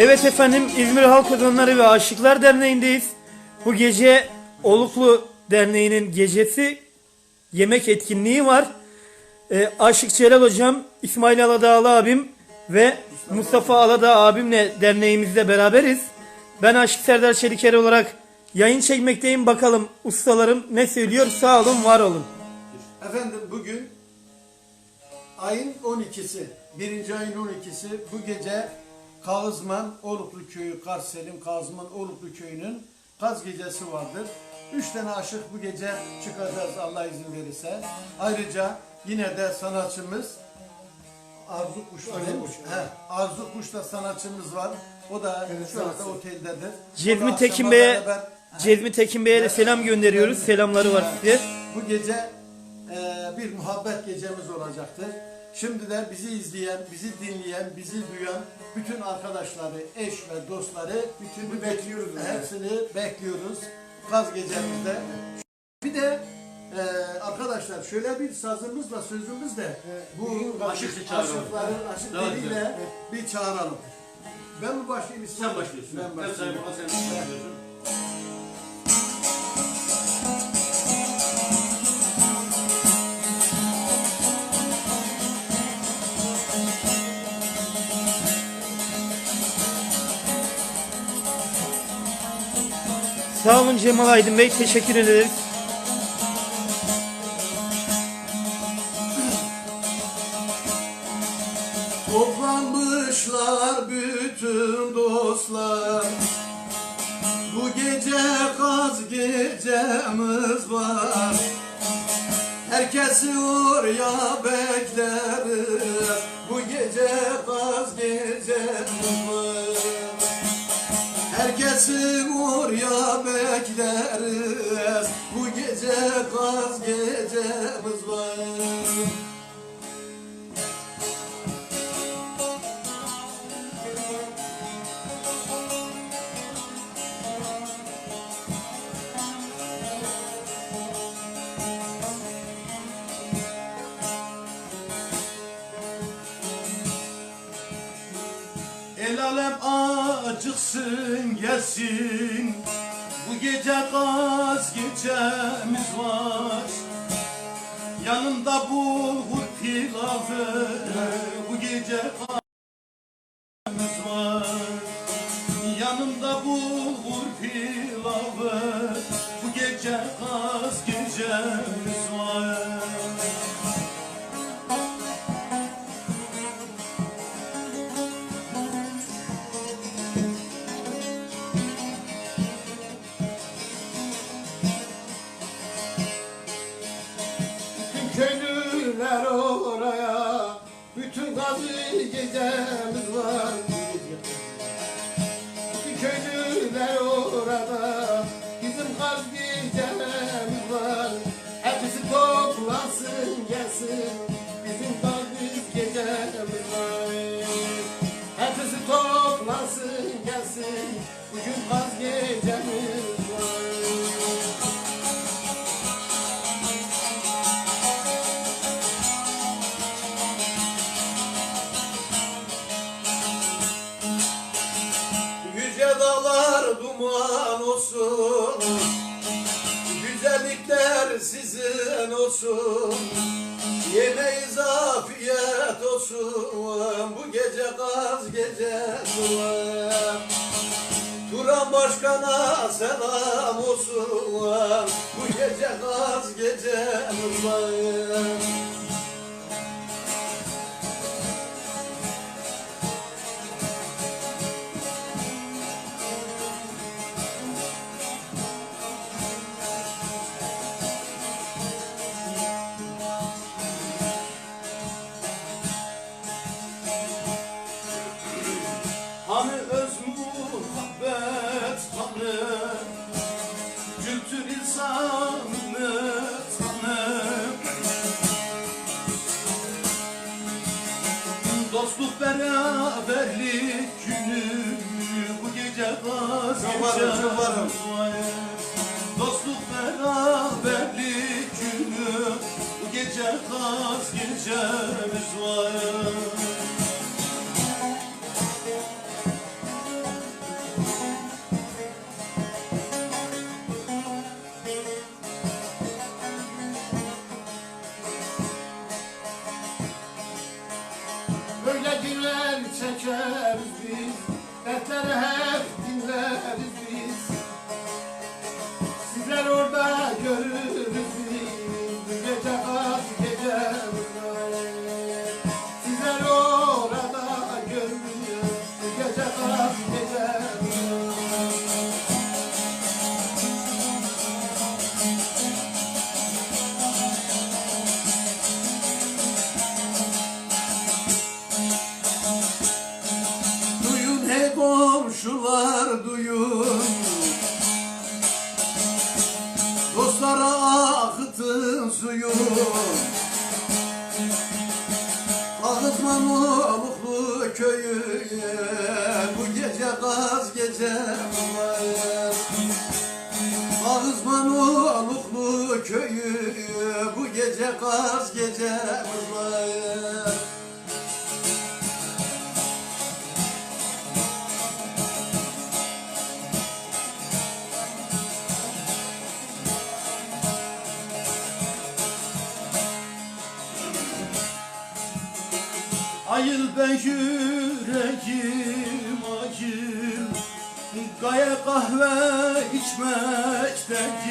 Evet efendim İzmir Halk Ozanları ve Aşıklar Derneği'ndeyiz. Bu gece Oluklu Derneği'nin gecesi yemek etkinliği var. Ee, Aşık Celal Hocam, İsmail Aladağlı abim ve Mustafa Aladağ abimle derneğimizde beraberiz. Ben Aşık Serdar Çeliker olarak yayın çekmekteyim. Bakalım ustalarım ne söylüyor? Sağ olun, var olun. Efendim bugün ayın 12'si, birinci ayın 12'si bu gece Kağızman Oluklu Köyü, Kars Selim Kağızman Oluklu Köyü'nün kaz gecesi vardır. Üç tane aşık bu gece çıkacağız Allah izin verirse. Ayrıca yine de sanatçımız Arzu Kuş, Arzu Kuş, he, Arzu Kuş da sanatçımız var. O da şu anda oteldedir. Cezmi Tekin Bey'e Cezmi Tekin Bey'e de selam gönderiyoruz. Selamları var size. Bu gece e, bir muhabbet gecemiz olacaktır. Şimdi de bizi izleyen, bizi dinleyen, bizi duyan bütün arkadaşları, eş ve dostları bütün bekliyoruz. Hepsini bekliyoruz kaz gecemizde. Bir de e, arkadaşlar şöyle bir sazımızla sözümüzle bu aşıkçı çağıralım. aşıkları, Daha aşıklarıyla bir çağıralım. Ben mi başlayayım? Sen başlıyorsun. Ben başlayayım. olan sen başlıyorsun. Sağ olun Cemal Aydın Bey. Teşekkür ederiz. Toplanmışlar bütün dostlar Bu gece kaz gecemiz var Herkesi oraya bekleriz Herkesi oraya bekleriz. Bu gece kaz gecemiz var. El alem acıksın yesin Bu gece gaz gecemiz var. Yanında bulgur pilavı Gazı gecemiz var. Köylüler orada. Bizim gaz gecemiz var. Hepsi toplansın gelsin olsun. Güzellikler sizin olsun. Yemeğiz afiyet olsun. Bu gece gaz gecesi var Turan Başkan'a selam olsun. Bu gece gaz gecemiz var Dostluk beraberlik günü Bu gece gecemiz var Dostluk beraberlik günü Bu gece gaz gecemiz var akıtın suyu Ağıtman oluklu köyü Bu gece gaz gece var Ağızman oluklu köyü Bu gece gaz gece var ben yüreğim acil Gaya kahve içmektedir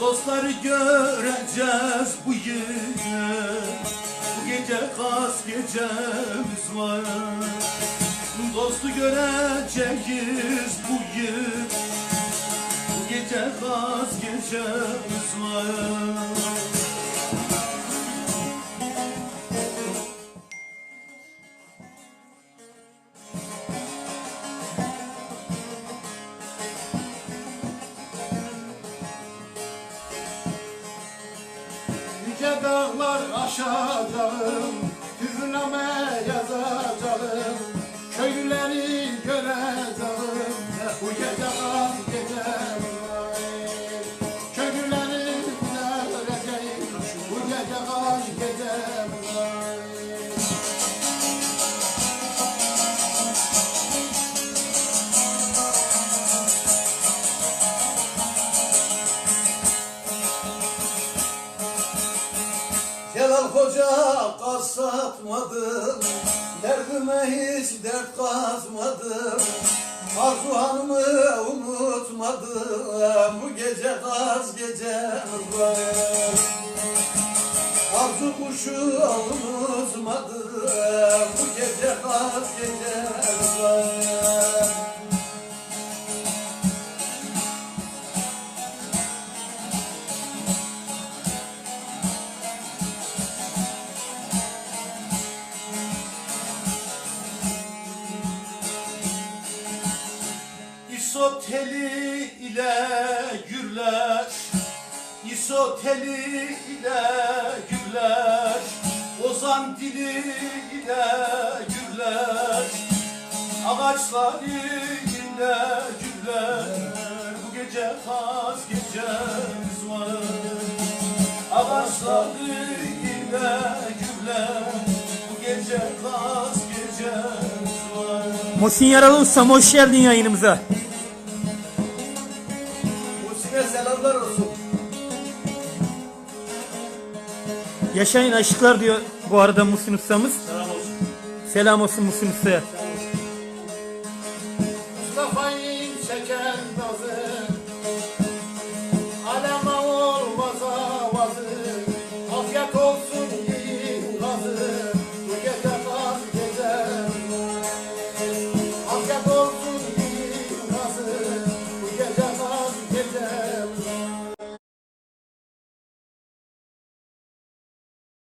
Dostları göreceğiz bu yine. Bu gece kas gecemiz var. Dostu göreceğiz bu yıl Bu gece kas gecemiz var dağlar aşacağım, hüzname yazacağım, köylüleri göreceğim, bu gece Celal Hoca kas satmadım Derdime hiç dert kazmadım. Arzu Hanım'ı unutmadım Bu gece kaz gecem var. Arzu kuşu unutmadım Bu gece kaz gecem İsoteli ile gürler. İsoteli ile gürler. Ozan dili ile gürler. Ağaçları ile gürler. Bu gece has gecemiz var Ağaçları ile gürler. Bu gece has var Muhsin Yaralı Ustam hoş geldin yayınımıza. Muhsin'e selamlar olsun. Yaşayın aşıklar diyor bu arada Muhsin Ustamız. Selam olsun. Selam olsun Muhsin Usta'ya.